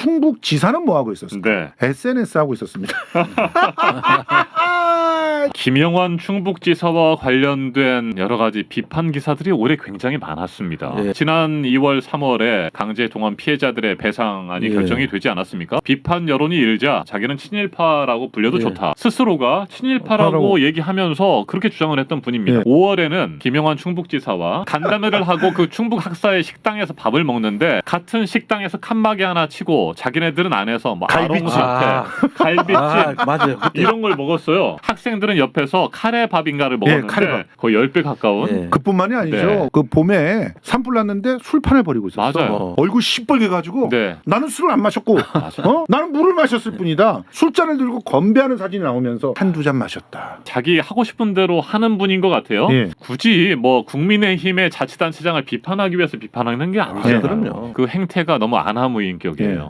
충북 지사는 뭐 하고 있었어요? 네. SNS 하고 있었습니다. 김영환 충북지사와 관련된 여러 가지 비판 기사들이 올해 굉장히 많았습니다. 예. 지난 2월, 3월에 강제 동원 피해자들의 배상안이 예. 결정이 되지 않았습니까? 비판 여론이 일자 자기는 친일파라고 불려도 예. 좋다. 스스로가 친일파라고 파라고. 얘기하면서 그렇게 주장을 했던 분입니다. 예. 5월에는 김영환 충북지사와 간담회를 하고 그 충북 학사의 식당에서 밥을 먹는데 같은 식당에서 칸막이 하나 치고 자기네들은 안에서 뭐 갈비찜. 아롱 사태, 갈비찜 아, 맞아요. 이런 걸 먹었어요. 학생들은 옆 에서 카레밥인가를 먹었는데 카레밥. 거의 10배 가까운 예. 그뿐만이 아니죠. 네. 그 봄에 산불 났는데 술판을 벌이고 있었어. 맞아요. 어. 얼굴 시뻘게 가지고 네. 나는 술을 안 마셨고. 어? 나는 물을 마셨을 뿐이다. 술잔을 들고 건배하는 사진이 나오면서 한두 잔 마셨다. 자기 하고 싶은 대로 하는 분인 것 같아요. 예. 굳이 뭐 국민의힘의 자치단체장을 비판하기 위해서 비판하는 게 아니죠. 예, 그럼요. 그 행태가 너무 안하무인격이에요.